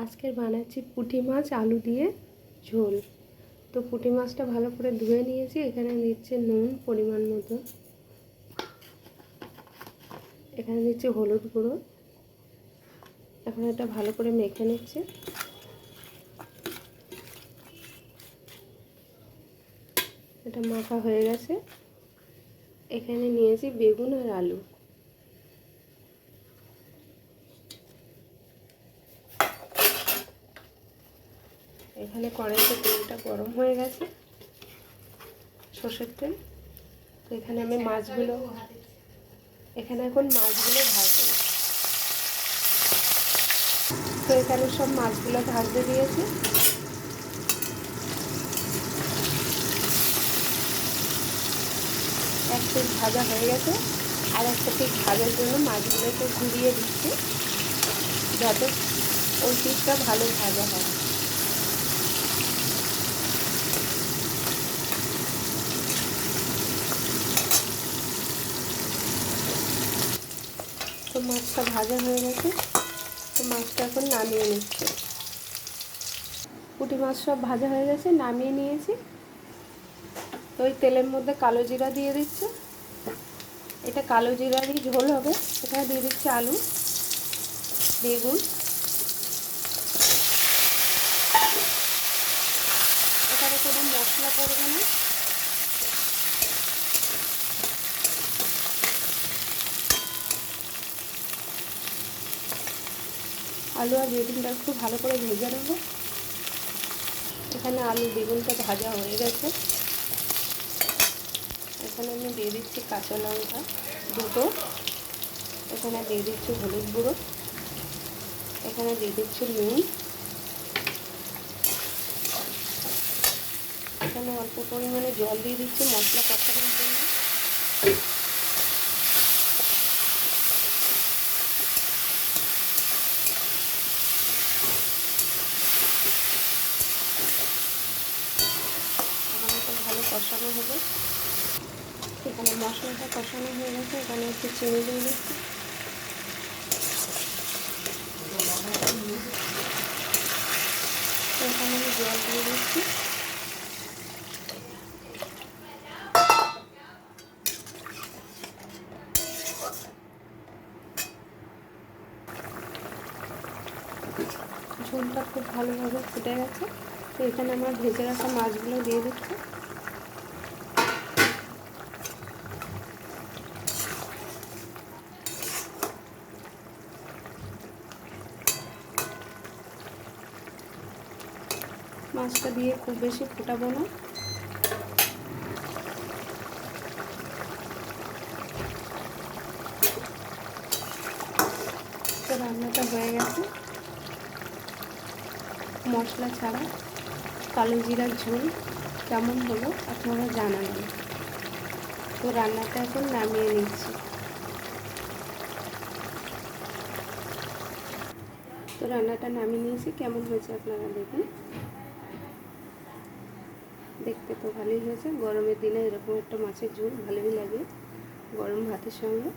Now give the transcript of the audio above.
আজকের বানাচ্ছি পুঁটি মাছ, আলু দিয়ে ঝোল। তো পুঁটি মাছটা ভালো করে ধুয়ে নিয়েছি, এখানে নিচ্ছে নুন পরিমাণ মতো। এখানে নিচ্ছে হলুদ গুঁড়ো। এখন এটা ভালো করে মেখে নিচ্ছে। এটা মাখা হয়ে গেছে। এখানে নিয়েছি বেগুন আর আলু। এখানে কড়াইতে তেলটা গরম হয়ে গেছে, সর্ষের তেল। তো এখানে আমি মাছগুলো, এখানে এখন মাছগুলো ভাজবো। তো এখানে সব মাছগুলো ভাজতে দিয়েছি। এক পিস ভাজা হয়ে গেছে, আর একটা পিস ভাজার জন্য মাছগুলোকে ঘুরিয়ে দিচ্ছি, যাতে ওই পিসটা ভালো ভাজা হয়। তো মাছটা ভাজা হয়ে গেছে। তো মাছটা এখন নামিয়ে নিচ্ছে। পুঁটি মাছ সব ভাজা হয়ে গেছে, নামিয়ে নিয়েছি। তো ওই তেলের মধ্যে কালো জিরা দিয়ে দিচ্ছে। এটা কালো জিরারই ঝোল হবে এখানে দিয়ে দিচ্ছে আলু, বেগুন। এখানে কোনো মশলা পড়বে না। আলু আর বেগুনটা একটু ভালো করে ভেজে নেব। এখানে আলু বেগুনটা ভাজা হয়ে গেছে। এখানে আমি দিয়ে দিচ্ছি কাঁচা লঙ্কা দুটো। এখানে দিয়ে দিচ্ছি হলুদ গুঁড়ো। এখানে দিয়ে দিচ্ছি নুন। এখানে অল্প পরিমাণে জল দিয়ে দিচ্ছি মশলা কষানোর জন্য এখানে তো ভালো কষানো হবে। এখানে মশলাটা কষানো হয়ে গেছে, এখানে একটু চিনি দিয়ে দিচ্ছি। এখানে আমি জল দিয়ে দিচ্ছি। ঝোলটা খুব ভালোভাবে ফুটে গেছে। তো এখানে আমরা ভেজে রাখা মাছগুলো দিয়ে দিচ্ছি। মাছটা দিয়ে খুব বেশি ফোটাবো না। তো রান্নাটা হয়ে গেছে। মশলা ছাড়া কালো জিরার ঝোল কেমন হলো আপনারা জানাবেন। তো রান্নাটা এখন নামিয়ে নিচ্ছি। তো রান্নাটা নামিয়ে নিয়েছি, কেমন হয়েছে আপনারা দেখুন। দেখতে তো ভালোই হয়েছে। গরমের দিনে এরকম একটা মাছের ঝোল ভালোই লাগে গরম ভাতের সঙ্গে।